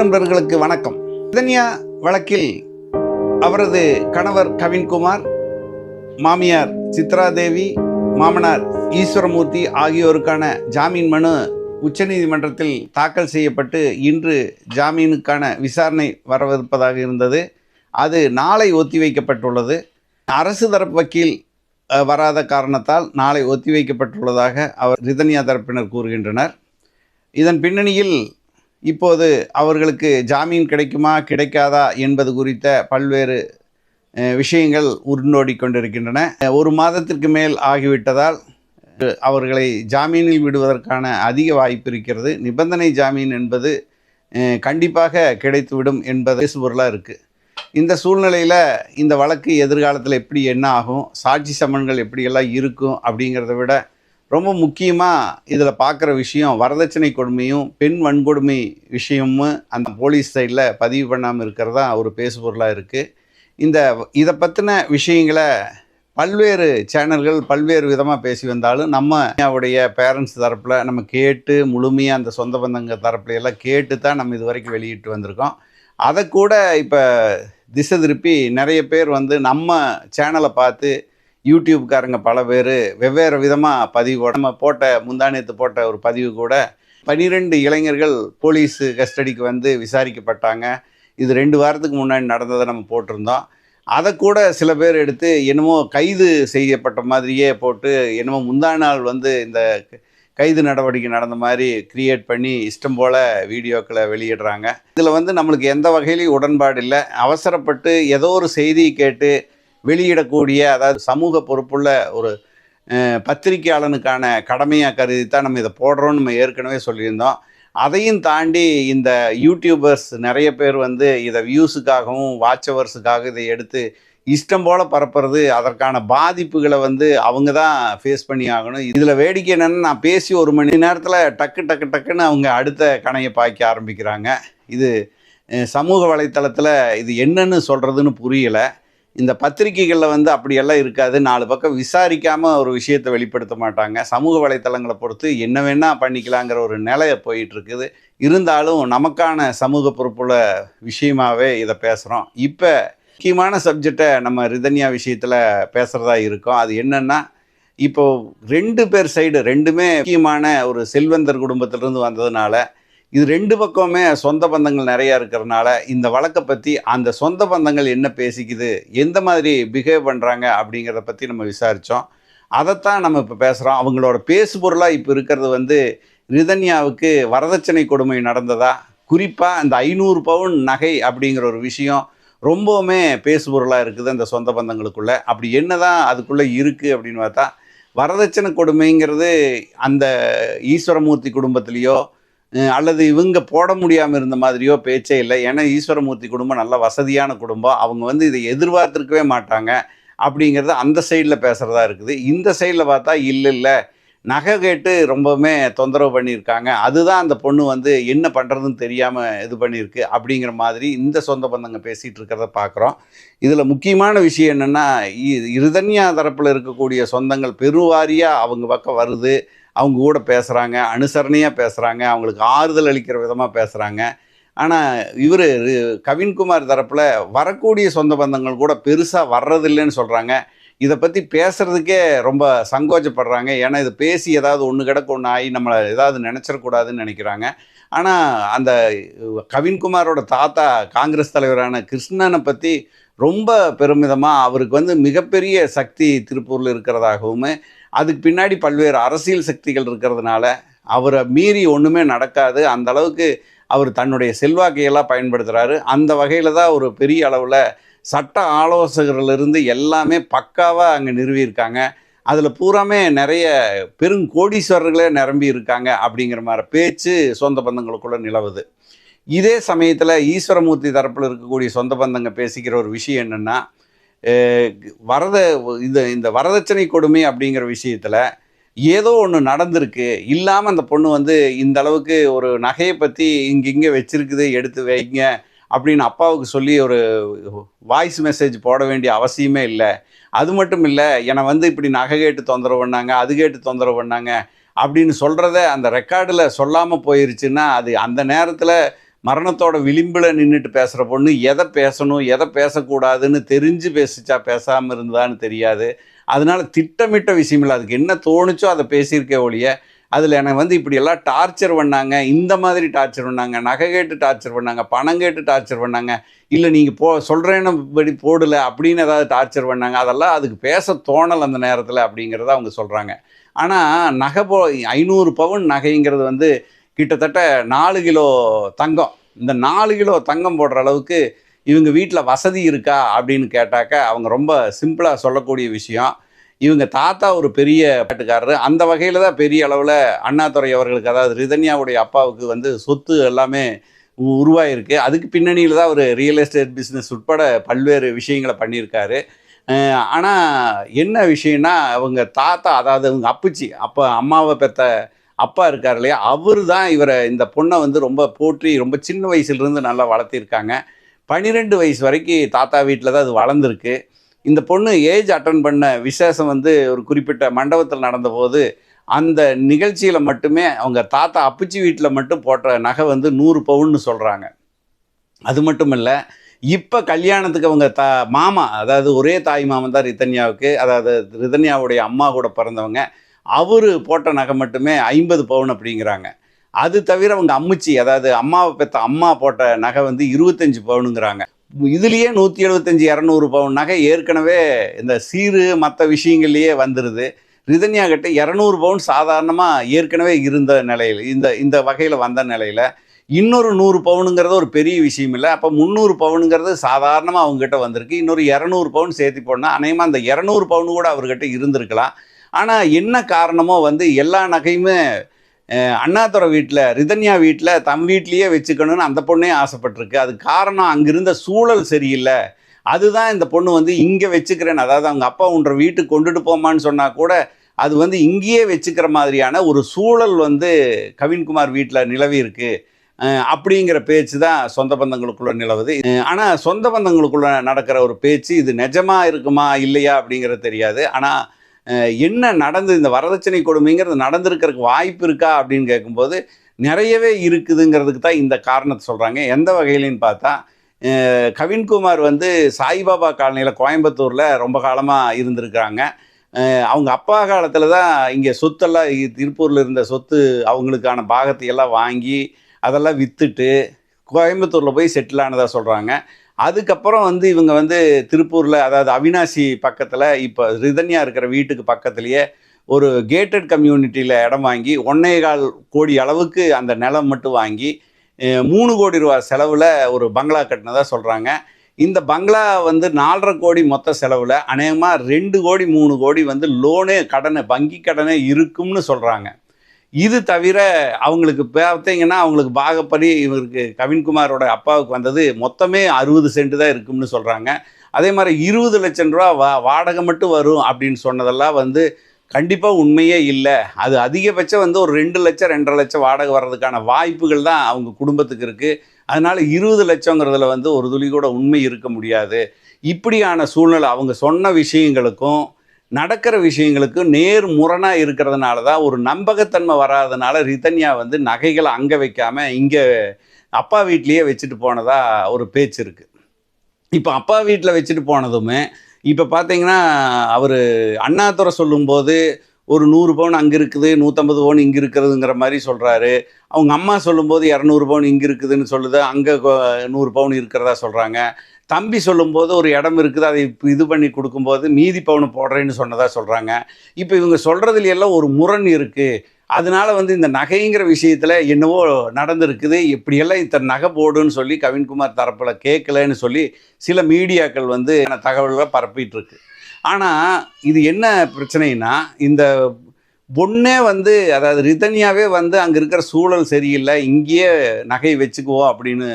நண்பர்களுக்கு வணக்கம். இதன்யா வழக்கில் அவரது கணவர் கவின்குமார் மாமியார் சித்ராதேவி மாமனார் ஈஸ்வரமூர்த்தி ஆகியோருக்கான ஜாமீன் மனு உச்சநீதிமன்றத்தில் தாக்கல் செய்யப்பட்டு இன்று ஜாமீனுக்கான விசாரணை வரவிருப்பதாக இருந்தது. அது நாளை ஒத்திவைக்கப்பட்டுள்ளது. அரசு தரப்பு வக்கீல் வராத காரணத்தால் நாளை ஒத்திவைக்கப்பட்டுள்ளதாக அவர் ரிதன்யா தரப்பினர் கூறுகின்றனர். இதன் பின்னணியில் இப்போது அவர்களுக்கு ஜாமீன் கிடைக்குமா கிடைக்காதா என்பது குறித்த பல்வேறு விஷயங்கள் உருண்டோடி கொண்டிருக்கின்றன. ஒரு மாதத்திற்கு மேல் ஆகிவிட்டதால் அவர்களை ஜாமீனில் விடுவதற்கான அதிக வாய்ப்பு இருக்கிறது. நிபந்தனை ஜாமீன் என்பது கண்டிப்பாக கிடைத்துவிடும் என்பது பேசுபொருளாக இருக்குது இந்த சூழ்நிலையில் இந்த வழக்கு எதிர்காலத்தில் எப்படி என்ன ஆகும் சாட்சி சமன்கள் எப்படியெல்லாம் இருக்கும் அப்படிங்கிறத விட ரொம்ப முக்கியமாக இதில் பார்க்குற விஷயம் வரதட்சணை கொடுமையும் பெண் வன்கொடுமை விஷயமும் அந்த போலீஸ் சைடில் பதிவு பண்ணாமல் இருக்கிறதா ஒரு பேசுபொருளாக இருக்குது இந்த இதை பற்றின விஷயங்களை பல்வேறு சேனல்கள் பல்வேறு விதமாக பேசி வந்தாலும் நம்ம அவருடைய பேரண்ட்ஸ் தரப்பில் நம்ம கேட்டு முழுமையாக அந்த சொந்த பந்தங்க தரப்புல எல்லாம் கேட்டு தான் நம்ம இது வரைக்கும் வெளியிட்டு வந்திருக்கோம். அதை கூட இப்போ திசை திருப்பி நிறைய பேர் வந்து நம்ம சேனலை பார்த்து யூடியூப்காரங்க பல பேர் வெவ்வேறு விதமாக பதிவு நம்ம போட்ட முந்தானியத்து போட்ட ஒரு பதிவு கூட பனிரெண்டு இளைஞர்கள் போலீஸ் கஸ்டடிக்கு வந்து விசாரிக்கப்பட்டாங்க. இது ரெண்டு வாரத்துக்கு முன்னாடி நடந்ததை நம்ம போட்டிருந்தோம். அதை கூட சில பேர் எடுத்து என்னமோ கைது செய்யப்பட்ட மாதிரியே போட்டு என்னமோ முந்தா நாள் வந்து இந்த கைது நடவடிக்கை நடந்த மாதிரி கிரியேட் பண்ணி இஷ்டம் போல் வீடியோக்களை வெளியிடுறாங்க. இதில் வந்து நம்மளுக்கு எந்த வகையிலையும் உடன்பாடு இல்லை. அவசரப்பட்டு ஏதோ ஒரு செய்தியை கேட்டு வெளியிடக்கூடிய அதாவது சமூக பொறுப்புள்ள ஒரு பத்திரிகையாளனுக்கான பத்திரிக்கையாளனுக்கான கடமையாக கருதி தான் நம்ம இதை போடுறோம்னு நம்ம ஏற்கனவே சொல்லியிருந்தோம். அதையும் தாண்டி இந்த யூடியூபர்ஸ் நிறைய பேர் வந்து இதை வியூஸுக்காகவும் வாட்சவர்ஸுக்காக இதை எடுத்து இஷ்டம் போல் பரப்புறது அதற்கான பாதிப்புகளை வந்து அவங்க தான் ஃபேஸ் பண்ணி ஆகணும். இதில் வேடிக்கை என்னென்னு நான் பேசி ஒரு மணி நேரத்தில் டக்கு டக்கு டக்குன்னு அவங்க அடுத்த கணையை பாய்க்க ஆரம்பிக்கிறாங்க. இது சமூக வலைத்தளத்தில் இது என்னன்னு சொல்கிறதுன்னு புரியலை. இந்த பத்திரிகைகளில் வந்து அப்படியெல்லாம் இருக்காது. நாலு பக்கம் விசாரிக்காமல் ஒரு விஷயத்தை வெளிப்படுத்த மாட்டாங்க. சமூக வலைத்தளங்களை பொறுத்து என்ன வேணால் பண்ணிக்கலாங்கிற ஒரு நிலையை போயிட்டுருக்குது. இருந்தாலும் நமக்கான சமூக பொறுப்புள்ள விஷயமாவே இதை பேசுகிறோம் இப்போ முக்கியமான சப்ஜெக்டை நம்ம ரிதன்யா விஷயத்தில் பேசுகிறதா இருக்கோம். அது என்னென்னா இப்போது ரெண்டு பேர் சைடு ரெண்டுமே முக்கியமான ஒரு செல்வந்தர் குடும்பத்திலிருந்து வந்ததுனால இது ரெண்டு பக்கமுமே சொந்த பந்தங்கள் நிறையா இருக்கிறனால இந்த வழக்கை பற்றி அந்த சொந்த பந்தங்கள் என்ன பேசிக்குது எந்த மாதிரி பிஹேவ் பண்ணுறாங்க அப்படிங்கிறத பற்றி நம்ம விசாரித்தோம் அதைத்தான் நம்ம இப்போ பேசுகிறோம் அவங்களோட பேசுபொருளாக இப்போ இருக்கிறது வந்து ரிதன்யாவுக்கு வரதட்சணை கொடுமை நடந்ததா? குறிப்பாக இந்த ஐநூறு பவுன் நகை அப்படிங்கிற ஒரு விஷயம் ரொம்பவுமே பேசுபொருளாக இருக்குது அந்த சொந்த பந்தங்களுக்குள்ளே. அப்படி என்ன தான் அதுக்குள்ளே இருக்குது அப்படின்னு பார்த்தா வரதட்சணை கொடுமைங்கிறது அந்த ஈஸ்வரமூர்த்தி குடும்பத்துலேயோ அல்லது இவங்க போட முடியாமல் இருந்த மாதிரியோ பேச்சே இல்லை. ஏன்னா ஈஸ்வரமூர்த்தி குடும்பம் நல்ல வசதியான குடும்பம். அவங்க வந்து இதை எதிர்பார்த்துருக்கவே மாட்டாங்க அப்படிங்கிறது அந்த சைடில் பேசுகிறதா இருக்குது. இந்த சைடில் பார்த்தா இல்லை இல்லை. நகை கேட்டு ரொம்பவுமே தொந்தரவு பண்ணியிருக்காங்க. அதுதான் அந்த பொண்ணு வந்து என்ன பண்ணுறதுன்னு தெரியாமல் இது பண்ணியிருக்கு அப்படிங்கிற மாதிரி இந்த சொந்த பந்தங்க பேசிகிட்டு இருக்கிறத பார்க்குறோம். இதில் முக்கியமான விஷயம் என்னென்னா இருதன்யா தரப்பில் இருக்கக்கூடிய சொந்தங்கள் பெருவாரியாக அவங்க பக்கம் வருது. அவங்க கூட பேசுகிறாங்க அனுசரணையாக பேசுகிறாங்க அவங்களுக்கு ஆறுதல் அளிக்கிற விதமாக பேசுகிறாங்க ஆனால் இவர் கவின்குமார் தரப்பில் வரக்கூடிய சொந்த பந்தங்கள் கூட பெருசாக வர்றதில்லைன்னு சொல்கிறாங்க இதை பற்றி பேசுகிறதுக்கே ரொம்ப சங்கோச்சப்படுறாங்க ஏன்னா இது பேசி ஏதாவது ஒன்று கிடக்கு ஒன்று ஆகி நம்மளை ஏதாவது நினச்சிடக்கூடாதுன்னு நினைக்கிறாங்க. ஆனால் அந்த கவின்குமாரோட தாத்தா காங்கிரஸ் தலைவரான கிருஷ்ணனை பற்றி ரொம்ப பெருமிதமாக அவருக்கு வந்து மிகப்பெரிய சக்தி திருப்பூரில் இருக்கிறதாகவும் அதுக்கு பின்னாடி பல்வேறு அரசியல் சக்திகள் இருக்கிறதுனால அவரை மீறி ஒன்றுமே நடக்காது. அந்த அளவுக்கு அவர் தன்னுடைய செல்வாக்கையெல்லாம் பயன்படுத்துகிறாரு அந்த வகையில் தான் ஒரு பெரிய அளவில் சட்ட ஆலோசகர்களிருந்து எல்லாமே பக்காவாக அங்கே நிறுவியிருக்காங்க. அதில் பூராமே நிறைய பெருங்கோடீஸ்வரர்களே நிரம்பி இருக்காங்க அப்படிங்கிற மாதிரி பேச்சு சொந்த பந்தங்களுக்குள்ள நிலவுது. இதே சமயத்தில் ஈஸ்வரமூர்த்தி தரப்பில் இருக்கக்கூடிய சொந்த பந்தங்க பேசிக்கிற ஒரு விஷயம் என்னென்னா வரத இந்த இந்த வரதட்சணை கொடுமை அப்படிங்கிற விஷயத்தில் ஏதோ ஒன்று நடந்திருக்கு. இல்லாமல் அந்த பொண்ணு வந்து இந்த அளவுக்கு ஒரு நகையை பற்றி இங்கே வச்சுருக்குது எடுத்து வைங்க அப்படின்னு அப்பாவுக்கு சொல்லி ஒரு வாய்ஸ் மெசேஜ் போட வேண்டிய அவசியமே இல்லை. அது மட்டும் இல்லை என்னை வந்து இப்படி நகை கேட்டு தொந்தரவு பண்ணாங்க அது கேட்டு தொந்தரவு பண்ணாங்க அப்படின்னு சொல்கிறத அந்த ரெக்கார்டில் சொல்லாமல் போயிருச்சுன்னா அது அந்த நேரத்தில் மரணத்தோட விளிம்பில் நின்றுட்டு பேசுகிற பொண்ணு எதை பேசணும் எதை பேசக்கூடாதுன்னு தெரிஞ்சு பேசிச்சா பேசாமல் இருந்ததான்னு தெரியாது. அதனால் திட்டமிட்ட விஷயம் இல்லை. அதுக்கு என்ன தோணுச்சோ அதை பேசியிருக்கே ஒழிய அதில் எனக்கு வந்து இப்படியெல்லாம் டார்ச்சர் பண்ணாங்க இந்த மாதிரி டார்ச்சர் பண்ணாங்க நகை கேட்டு டார்ச்சர் பண்ணாங்க பணம் கேட்டு டார்ச்சர் பண்ணாங்க இல்லை நீங்கள் போ சொல்கிறேன்னு படி அப்படின்னு ஏதாவது டார்ச்சர் பண்ணாங்க அதெல்லாம் அதுக்கு பேச தோணல் அந்த நேரத்தில் அப்படிங்கிறத அவங்க சொல்கிறாங்க ஆனால் நகை போ ஐநூறு பவுன் நகைங்கிறது வந்து கிட்டத்தட்ட நாலு கிலோ தங்கம். இந்த நாலு கிலோ தங்கம் போடுற அளவுக்கு இவங்க வீட்டில் வசதி இருக்கா அப்படின்னு கேட்டாக்க அவங்க ரொம்ப சிம்பிளாக சொல்லக்கூடிய விஷயம். இவங்க தாத்தா ஒரு பெரிய பாட்டுக்காரரு. அந்த வகையில் தான் பெரிய அளவில் அண்ணாதுரை அவர்களுக்கு அதாவது ரிதன்யாவுடைய அப்பாவுக்கு வந்து சொத்து எல்லாமே உருவாயிருக்கு. அதுக்கு பின்னணியில் தான் ஒரு ரியல் எஸ்டேட் பிஸ்னஸ் உட்பட பல்வேறு விஷயங்களை பண்ணியிருக்காரு. ஆனால் என்ன விஷயம்னா அவங்க தாத்தா அதாவது அவங்க அப்புச்சி அப்போ அம்மாவை பெற்ற அப்பா இருக்கார் இல்லையா? அவர் தான் இவரை இந்த பொண்ணை வந்து ரொம்ப போற்றி ரொம்ப சின்ன வயசுலேருந்து நல்லா வளர்த்திருக்காங்க. பன்னிரெண்டு வயசு வரைக்கும் தாத்தா வீட்டில் தான் அது வளர்ந்துருக்கு. இந்த பொண்ணு ஏஜ் அட்டன் பண்ண விசேஷம் வந்து ஒரு குறிப்பிட்ட மண்டபத்தில் நடந்தபோது அந்த நிகழ்ச்சியில் மட்டுமே அவங்க தாத்தா அப்பிச்சி வீட்டில் மட்டும் போட்ட நகை வந்து நூறு பவுன்னு சொல்கிறாங்க அது மட்டும் இல்லை இப்போ கல்யாணத்துக்கு அவங்க த மாமா அதாவது ஒரே தாய் மாமன் தான் ரிதன்யாவுக்கு அதாவது ரிதன்யாவுடைய அம்மா கூட பிறந்தவங்க அவர் போட்ட நகை மட்டுமே ஐம்பது பவுன் அப்படிங்கிறாங்க. அது தவிர அவங்க அம்முச்சி அதாவது அம்மாவை பெற்ற அம்மா போட்ட நகை வந்து இருபத்தஞ்சி பவுனுங்கிறாங்க. இதுலேயே நூற்றி எழுபத்தஞ்சி இரநூறு பவுன் நகை ஏற்கனவே இந்த சீரு மற்ற விஷயங்கள்லேயே வந்துடுது ரிதன்யா கிட்ட இரநூறு பவுன் சாதாரணமாக ஏற்கனவே இருந்த நிலையில் இந்த இந்த வகையில் வந்த நிலையில் இன்னொரு நூறு பவுனுங்கிறது ஒரு பெரிய விஷயம் இல்லை. அப்போ முந்நூறு பவுனுங்கிறது சாதாரணமாக அவங்ககிட்ட வந்திருக்கு. இன்னொரு இரநூறு பவுன் சேர்த்து போனால் அநேகமாக அந்த இரநூறு பவுன் கூட அவர்கிட்ட இருந்திருக்கலாம். ஆனால் என்ன காரணமோ வந்து எல்லா நகையுமே அண்ணாதுரை வீட்டில் ரிதன்யா வீட்டில் தம் வீட்லேயே வச்சுக்கணும்னு அந்த பொண்ணே ஆசைப்பட்டிருக்கு. அது காரணம் அங்கிருந்த சூழல் சரியில்லை. அதுதான் இந்த பொண்ணு வந்து இங்கே வச்சுக்கிறேன்னு அதாவது அவங்க அப்பா உன்ற வீட்டுக்கு கொண்டுட்டு போமான்னு சொன்னால் கூட அது வந்து இங்கேயே வச்சுக்கிற மாதிரியான ஒரு சூழல் வந்து கவின்குமார் வீட்டில் நிலவி இருக்கு. அப்படிங்கிற பேச்சு தான் சொந்த பந்தங்களுக்குள்ள நிலவுது. ஆனால் சொந்த பந்தங்களுக்குள்ள நடக்கிற ஒரு பேச்சு இது நிஜமாக இருக்குமா இல்லையா அப்படிங்கிறது தெரியாது. ஆனால் என்ன நடந்து இந்த வரதட்சணை கொடுமைங்கிறது நடந்திருக்கிறதுக்கு வாய்ப்பு இருக்கா அப்படின்னு கேட்கும்போது நிறையவே இருக்குதுங்கிறதுக்கு தான் இந்த காரணத்தை சொல்கிறாங்க எந்த வகையிலன்னு பார்த்தா கவின்குமார் வந்து சாய்பாபா காலனியில் கோயம்புத்தூரில் ரொம்ப காலமாக இருந்திருக்கிறாங்க. அவங்க அப்பா காலத்தில் தான் இங்கே சொத்தெல்லாம் இ- திருப்பூரில் இருந்த சொத்து அவங்களுக்கான பாகத்தை எல்லாம் வாங்கி அதெல்லாம் விற்றுட்டு கோயம்புத்தூரில் போய் செட்டில் ஆனதாக சொல்கிறாங்க அதுக்கப்புறம் வந்து இவங்க வந்து திருப்பூரில் அதாவது அவினாசி பக்கத்தில் இப்போ ரிதன்யா இருக்கிற வீட்டுக்கு பக்கத்துலேயே ஒரு கேட்டட் கம்யூனிட்டியில் இடம் வாங்கி ஒன்னே கால் கோடி அளவுக்கு அந்த நிலம் மட்டும் வாங்கி மூணு கோடி ரூபா செலவில் ஒரு பங்களா கட்டினதாக சொல்கிறாங்க இந்த பங்களா வந்து நாலரை கோடி மொத்த செலவில் அநேகமாக ரெண்டு கோடி மூணு கோடி வந்து லோனே கடனை வங்கி கடனே இருக்கும்னு சொல்கிறாங்க இது தவிர அவங்களுக்கு பார்த்தீங்கன்னா அவங்களுக்கு பாகப்படி இவருக்கு கவின்குமாரோட அப்பாவுக்கு வந்தது மொத்தமே அறுபது சென்ட் தான் இருக்கும்னு சொல்கிறாங்க அதே மாதிரி இருபது லட்சம் ரூபா வா வாடகை மட்டும் வரும் அப்படின்னு சொன்னதெல்லாம் வந்து கண்டிப்பாக உண்மையே இல்லை. அது அதிகபட்சம் வந்து ஒரு ரெண்டு லட்சம் ரெண்டரை லட்சம் வாடகை வர்றதுக்கான வாய்ப்புகள் தான் அவங்க குடும்பத்துக்கு இருக்குது அதனால் இருபது லட்சங்கிறதுல வந்து ஒரு துளி கூட உண்மை இருக்க முடியாது. இப்படியான சூழ்நிலை அவங்க சொன்ன விஷயங்களுக்கும் நடக்கிற விஷயங்களுக்கு நேர் முரணாக இருக்கிறதுனால தான் ஒரு நம்பகத்தன்மை வராதனால ரிதன்யா வந்து நகைகளை அங்கே வைக்காம இங்கே அப்பா வீட்லேயே வச்சுட்டு போனதாக ஒரு பேச்சு இருக்குது இப்போ அப்பா வீட்டில் வச்சுட்டு போனதுமே இப்போ பார்த்தீங்கன்னா அவர் அண்ணாதுரை சொல்லும்போது ஒரு நூறு பவுன் அங்கே இருக்குது நூற்றம்பது பவுன் இங்கே இருக்கிறதுங்கிற மாதிரி சொல்கிறாரு அவங்க அம்மா சொல்லும்போது இரநூறு பவுன் இங்கே இருக்குதுன்னு சொல்லுது அங்கே நூறு பவுன் இருக்கிறதா சொல்கிறாங்க தம்பி சொல்லும்போது ஒரு இடம் இருக்குது அதை இப்போ இது பண்ணி கொடுக்கும்போது மீதி பவுன் போடுறேன்னு சொன்னதாக சொல்கிறாங்க இப்போ இவங்க சொல்கிறதுல எல்லாம் ஒரு முரண் இருக்குது அதனால வந்து இந்த நகைங்கிற விஷயத்தில் என்னவோ நடந்திருக்குது. இப்படியெல்லாம் இத்தனை நகை போடுன்னு சொல்லி கவின்குமார் தரப்பில் கேட்கலன்னு சொல்லி சில மீடியாக்கள் வந்து தகவல்களை பரப்பிட்டுருக்கு. ஆனால் இது என்ன பிரச்சனைனா இந்த பொண்ணே வந்து அதாவது ரிதன்யாவே வந்து அங்கே இருக்கிற சூழல் சரியில்லை இங்கேயே நகை வச்சுக்குவோம் அப்படின்னு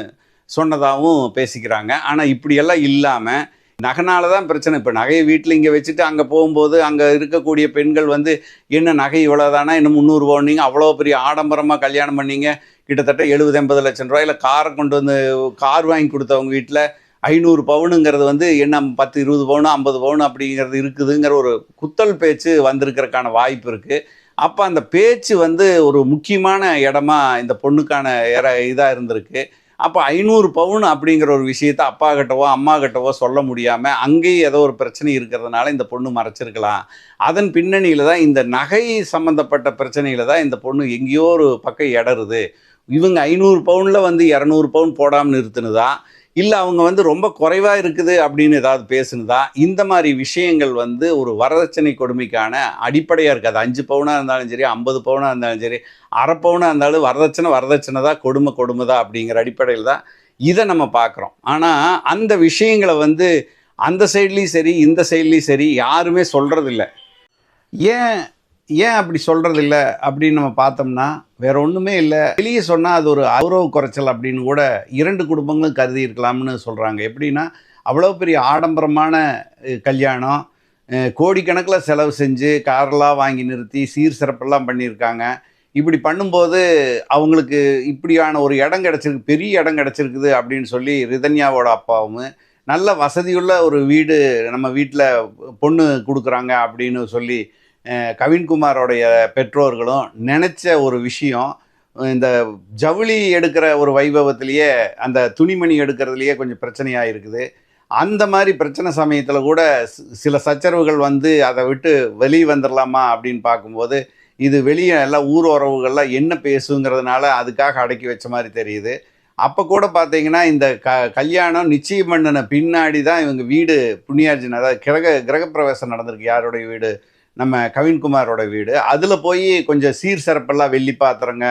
சொன்னதாகவும் பேசிக்கிறாங்க. ஆனால் இப்படியெல்லாம் இல்லாமல் நகைனால தான் பிரச்சனை. இப்போ நகையை வீட்டில் இங்கே வச்சுட்டு அங்கே போகும்போது அங்கே இருக்கக்கூடிய பெண்கள் வந்து என்ன நகை இவ்வளோதானா இன்னும் முந்நூறு பவுனிங்க அவ்வளோ பெரிய ஆடம்பரமாக கல்யாணம் பண்ணீங்க? கிட்டத்தட்ட எழுபது எண்பது லட்சம் ரூபாயில் காரை கொண்டு வந்து கார் வாங்கி கொடுத்தவங்க வீட்டில் ஐநூறு பவுனுங்கிறது வந்து என்ன பத்து இருபது பவுனு ஐம்பது பவுனு அப்படிங்கிறது இருக்குதுங்கிற ஒரு குத்தல் பேச்சு வந்திருக்கிறதுக்கான வாய்ப்பு இருக்குது அப்போ அந்த பேச்சு வந்து ஒரு முக்கியமான இடமா இந்த பொண்ணுக்கான இதாக இருந்திருக்கு. அப்போ ஐநூறு பவுன் அப்படிங்கிற ஒரு விஷயத்த அப்பா கிட்டவோ அம்மா கிட்டவோ சொல்ல முடியாமல் அங்கேயும் ஏதோ ஒரு பிரச்சனை இருக்கிறதுனால இந்த பொண்ணு மறைச்சிருக்கலாம். அதன் பின்னணியில் தான் இந்த நகை சம்மந்தப்பட்ட பிரச்சனையில் தான் இந்த பொண்ணு எங்கேயோ ஒரு பக்கம் இடருது இவங்க ஐநூறு பவுனில் வந்து இரநூறு பவுன் போடாமல் நிறுத்துனதா? இல்லை அவங்க வந்து ரொம்ப குறைவாக இருக்குது அப்படின்னு ஏதாவது பேசுனதா? இந்த மாதிரி விஷயங்கள் வந்து ஒரு வரதட்சணை கொடுமைக்கான அடிப்படையாக இருக்காது அஞ்சு பவுனாக இருந்தாலும் சரி ஐம்பது பவுனாக இருந்தாலும் சரி அரை பவுனாக இருந்தாலும் வரதட்சணை வரதட்சணை தான் கொடுமை கொடுமை தான் அப்படிங்கிற அடிப்படையில் தான் இதை நம்ம பார்க்குறோம். ஆனால் அந்த விஷயங்களை வந்து அந்த சைட்லேயும் சரி இந்த சைட்லேயும் சரி யாருமே சொல்கிறதில்ல ஏன் ஏன் அப்படி சொல்கிறதில்ல அப்படின்னு நம்ம பார்த்தோம்னா வேற ஒன்றுமே இல்லை. வெளியே சொன்னால் அது ஒரு கௌரவ குறைச்சல் அப்படின்னு கூட இரண்டு குடும்பங்களும் கருதி இருக்கலாம்னு சொல்கிறாங்க எப்படின்னா அவ்வளோ பெரிய ஆடம்பரமான கல்யாணம் கோடிக்கணக்கில் செலவு செஞ்சு கார்லாம் வாங்கி நிறுத்தி சீர் சிறப்பெல்லாம் பண்ணியிருக்காங்க. இப்படி பண்ணும்போது அவங்களுக்கு இப்படியான ஒரு இடம் கிடச்சிருக்கு பெரிய இடம் கிடச்சிருக்குது அப்படின்னு சொல்லி ரிதன்யாவோட அப்பாவும் நல்ல வசதியுள்ள ஒரு வீடு நம்ம வீட்டில் பொண்ணு கொடுக்குறாங்க அப்படின்னு சொல்லி கவின்குமாரோடைய பெற்றோர்களும் நினச்ச ஒரு விஷயம் இந்த ஜவுளி எடுக்கிற ஒரு வைபவத்திலேயே அந்த துணிமணி எடுக்கிறதுலையே கொஞ்சம் பிரச்சனையாக இருக்குது அந்த மாதிரி பிரச்சனை சமயத்தில் கூட சில சச்சரவுகள் வந்து அதை விட்டு வெளியே வந்துடலாமா அப்படின்னு பார்க்கும்போது இது வெளியே எல்லாம் ஊர் உறவுகள்லாம் என்ன பேசுங்கிறதுனால அதுக்காக அடக்கி வச்ச மாதிரி தெரியுது. அப்போ கூட பார்த்தீங்கன்னா இந்த க கல்யாணம் நிச்சயம் பண்ணின பின்னாடி தான் இவங்க வீடு புண்ணியார்ஜுன அதாவது கிரக கிரகப்பிரவேசம் நடந்திருக்கு. யாருடைய வீடு? நம்ம கவின்குமாரோட வீடு. அதில் போய் கொஞ்சம் சீர் சிறப்பெல்லாம் வெள்ளி பாத்திரங்க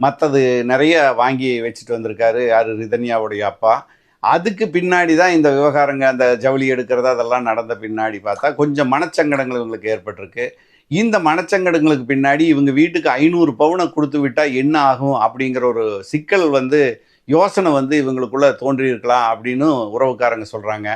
மற்றது நிறைய வாங்கி வச்சுட்டு வந்திருக்காரு யார்? ரிதன்யாவுடைய அப்பா. அதுக்கு பின்னாடி தான் இந்த விவகாரங்க அந்த ஜவுளி எடுக்கிறது அதெல்லாம் நடந்த பின்னாடி பார்த்தா கொஞ்சம் மனச்சங்கடங்கள் இவங்களுக்கு ஏற்பட்டிருக்கு. இந்த மனச்சங்கடங்களுக்கு பின்னாடி இவங்க வீட்டுக்கு ஐநூறு பவுனை கொடுத்து விட்டால் என்ன ஆகும் அப்படிங்கிற ஒரு சிக்கல் வந்து யோசனை வந்து இவங்களுக்குள்ளே தோன்றியிருக்கலாம் அப்படின்னு உறவுக்காரங்க சொல்கிறாங்க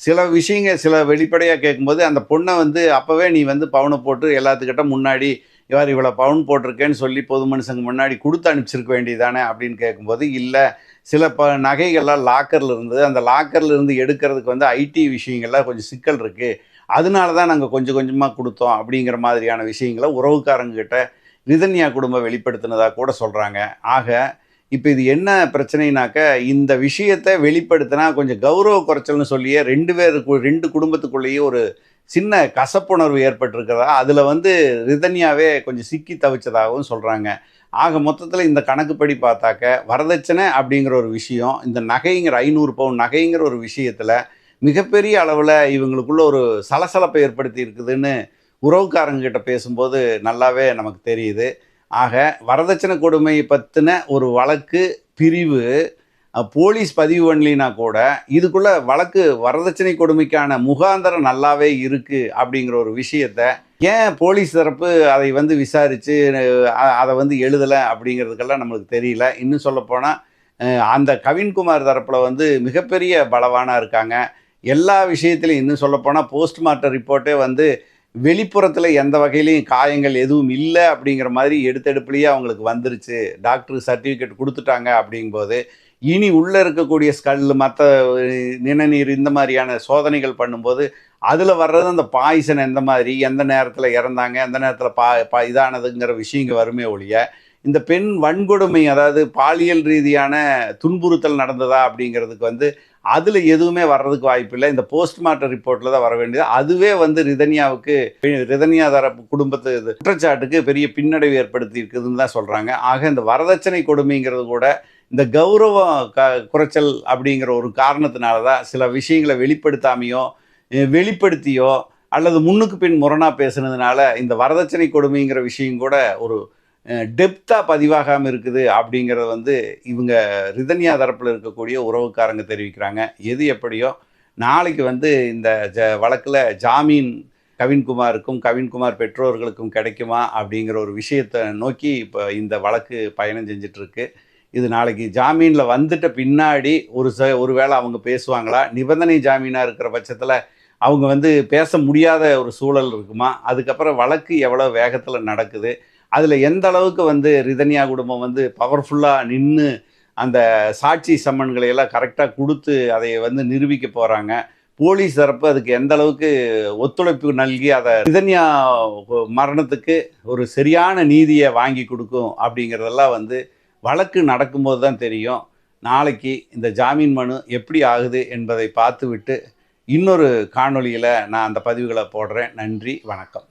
சில விஷயங்க சில வெளிப்படையாக கேட்கும்போது அந்த பொண்ணை வந்து அப்போவே நீ வந்து பவுனை போட்டு எல்லாத்துக்கிட்ட முன்னாடி இவர் இவ்வளோ பவுன் போட்டிருக்கேன்னு சொல்லி பொது மனுஷங்க முன்னாடி கொடுத்து அனுப்பிச்சிருக்க வேண்டியதானே அப்படின்னு கேட்கும்போது இல்லை. சில ப நகைகள்லாம் லாக்கரில் இருந்தது. அந்த லாக்கரில் இருந்து எடுக்கிறதுக்கு வந்து ஐடி விஷயங்கள்லாம் கொஞ்சம் சிக்கல் இருக்குது அதனால தான் நாங்கள் கொஞ்சம் கொஞ்சமாக கொடுத்தோம் அப்படிங்கிற மாதிரியான விஷயங்களை உறவுக்காரங்க நிதன்யா குடும்பம் வெளிப்படுத்தினதாக கூட சொல்கிறாங்க ஆக இப்போ இது என்ன பிரச்சனைனாக்க இந்த விஷயத்தை வெளிப்படுத்தினா கொஞ்சம் கௌரவ குறைச்சல்னு சொல்லியே ரெண்டு பேருக்கு ரெண்டு குடும்பத்துக்குள்ளேயே ஒரு சின்ன கசப்புணர்வு ஏற்பட்டிருக்கிறதா? அதில் வந்து ரிதன்யாவே கொஞ்சம் சிக்கி தவிச்சதாகவும் சொல்கிறாங்க ஆக மொத்தத்தில் இந்த கணக்குப்படி பார்த்தாக்க வரதட்சணை அப்படிங்கிற ஒரு விஷயம் இந்த நகைங்கிற ஐநூறு பவுன் நகைங்கிற ஒரு விஷயத்தில் மிகப்பெரிய அளவில் இவங்களுக்குள்ள ஒரு சலசலப்பை ஏற்படுத்தி இருக்குதுன்னு உறவுக்காரங்க கிட்ட பேசும்போது நல்லாவே நமக்கு தெரியுது. ஆக வரதட்சணை கொடுமை பற்றின ஒரு வழக்கு பிரிவு போலீஸ் பதிவு பண்ணலினா கூட இதுக்குள்ள வழக்கு வரதட்சணை கொடுமைக்கான முகாந்தரம் நல்லாவே இருக்குது அப்படிங்கிற ஒரு விஷயத்த ஏன் போலீஸ் தரப்பு அதை வந்து விசாரித்து அதை வந்து எழுதலை அப்படிங்கிறதுக்கெல்லாம் நம்மளுக்கு தெரியல. இன்னும் சொல்லப்போனால் அந்த கவின்குமார் தரப்பில் வந்து மிகப்பெரிய பலவானாக இருக்காங்க. எல்லா விஷயத்திலையும் இன்னும் சொல்லப்போனால் போஸ்ட்மார்ட்டம் ரிப்போர்ட்டே வந்து வெளிப்புறத்தில் எந்த வகையிலையும் காயங்கள் எதுவும் இல்லை அப்படிங்கிற மாதிரி எடுத்தெடுப்புலேயே அவங்களுக்கு வந்துருச்சு. டாக்டர் சர்டிஃபிகேட் கொடுத்துட்டாங்க அப்படிங்கும்போது இனி உள்ளே இருக்கக்கூடிய ஸ்கல் மற்ற நிணநீர் இந்த மாதிரியான சோதனைகள் பண்ணும்போது அதில் வர்றது அந்த பாய்சன் எந்த மாதிரி எந்த நேரத்தில் இறந்தாங்க எந்த நேரத்தில் பா பா இதானதுங்கிற விஷயங்க வருமே ஒழிய இந்த பெண் வன்கொடுமை அதாவது பாலியல் ரீதியான துன்புறுத்தல் நடந்ததா அப்படிங்கிறதுக்கு வந்து அதில் எதுவுமே வர்றதுக்கு வாய்ப்பில்லை. இந்த போஸ்ட்மார்ட்டம் ரிப்போர்ட்டில் தான் வர வேண்டியது. அதுவே வந்து ரிதன்யாவுக்கு ரிதன்யா தரப்பு குடும்பத்து இது குற்றச்சாட்டுக்கு பெரிய பின்னடைவு ஏற்படுத்தி இருக்குதுன்னு தான் சொல்கிறாங்க ஆக இந்த வரதட்சணை கொடுமைங்கிறது கூட இந்த கௌரவம் க குறைச்சல் அப்படிங்கிற ஒரு காரணத்தினால தான் சில விஷயங்களை வெளிப்படுத்தாமையோ வெளிப்படுத்தியோ அல்லது முன்னுக்கு பின் முரணாக பேசுனதுனால இந்த வரதட்சணை கொடுமைங்கிற விஷயம் கூட ஒரு டெப்த்தாக பதிவாகாமல் இருக்குது அப்படிங்கிறத வந்து இவங்க ரிதன்யா தரப்பில் இருக்கக்கூடிய உறவுக்காரங்க தெரிவிக்கிறாங்க. எது எப்படியோ நாளைக்கு வந்து இந்த ஜ வழக்கில் ஜாமீன் கவின்குமாருக்கும் கவின்குமார் பெற்றோர்களுக்கும் கிடைக்குமா அப்படிங்கிற ஒரு விஷயத்தை நோக்கி இப்போ இந்த வழக்கு பயணம் செஞ்சிட்ருக்கு. இது நாளைக்கு ஜாமீனில் வந்துட்ட பின்னாடி ஒரு ச ஒருவேளை அவங்க பேசுவாங்களா? நிபந்தனை ஜாமீனாக இருக்கிற பட்சத்தில் அவங்க வந்து பேச முடியாத ஒரு சூழல் இருக்குமா? அதுக்கப்புறம் வழக்கு எவ்வளோ வேகத்தில் நடக்குது? அதில் எந்த அளவுக்கு வந்து ரிதன்யா குடும்பம் வந்து பவர்ஃபுல்லாக நின்று அந்த சாட்சி சம்மன்களை எல்லாம் கரெக்டாக கொடுத்து அதை வந்து நிரூபிக்க போகிறாங்க போலீஸ் தரப்பு அதுக்கு எந்த அளவுக்கு ஒத்துழைப்பு நல்கி அதை ரிதன்யா மரணத்துக்கு ஒரு சரியான நீதியை வாங்கி கொடுக்கும் அப்படிங்கிறதெல்லாம் வந்து வழக்கு நடக்கும்போது தான் தெரியும். நாளைக்கு இந்த ஜாமீன் மனு எப்படி ஆகுது என்பதை பார்த்துவிட்டு இன்னொரு காணொளியில் நான் அந்த பதிவுகளை போடுறேன். நன்றி வணக்கம்.